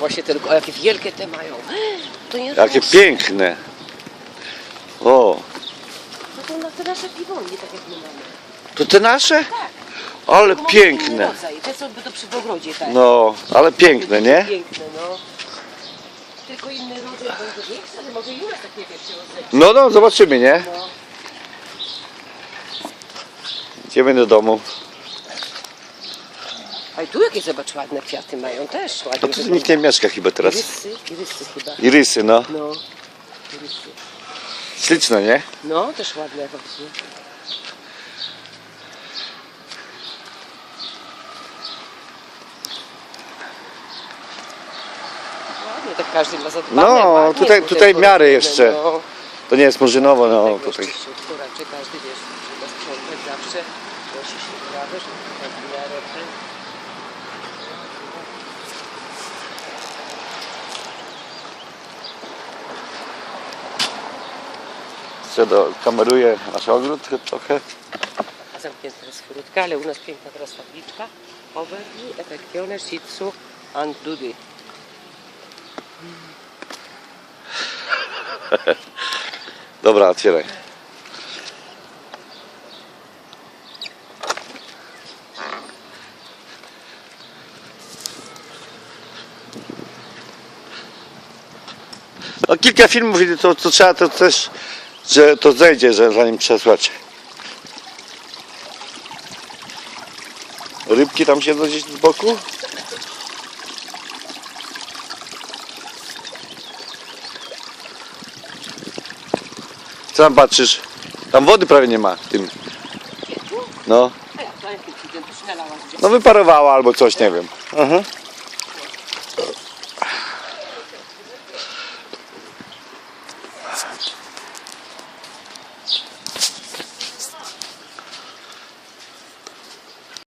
Właśnie tylko, a jakie wielkie te mają. To nie Jakie piękne. O, No to na te nasze piwonki, tak jak my mamy. to te nasze? Tak. Ale Tylko może inny piękne. rodzaj. Te to przy ogrodzie, tak. No, ale piękne, nie? Piękne, no. Tylko inny rodzaj, bo to większe, ale może nas takie wielkie rodzaj. No, no, zobaczymy, nie? No. Idziemy do domu. A i tu jakie zobacz ładne kwiaty mają też ładnie. No tu nikt nie mieszka chyba teraz. Irysy, irysy chyba. Irysy, no. No. Irysy. Śliczne, nie? No, też ładne właśnie. Ładnie, tak każdy ma zadbane. No, ładnie, tutaj- tutaj miary jeszcze. No. To nie jest murzynowo, no Tak, tutaj. otwiera, czy każdy wiesz, trzeba sprzątać zawsze. Prosi się prawo, żeby tak w miarę ten. Chcę do, kameruję nasz ogród trochę. A zamknięta jest furtka, ale u nas piękna teraz tabliczka. Overview, Efektione, Shih Tzu and Dudy. Dobra, otwieraj. No kilka filmów, to, to trzeba to też, że to zejdzie, że zanim przesłać. Rybki tam siedzą gdzieś z boku? Co tam patrzysz? Tam wody prawie nie ma w tym. No, no wyparowała albo coś, nie wiem.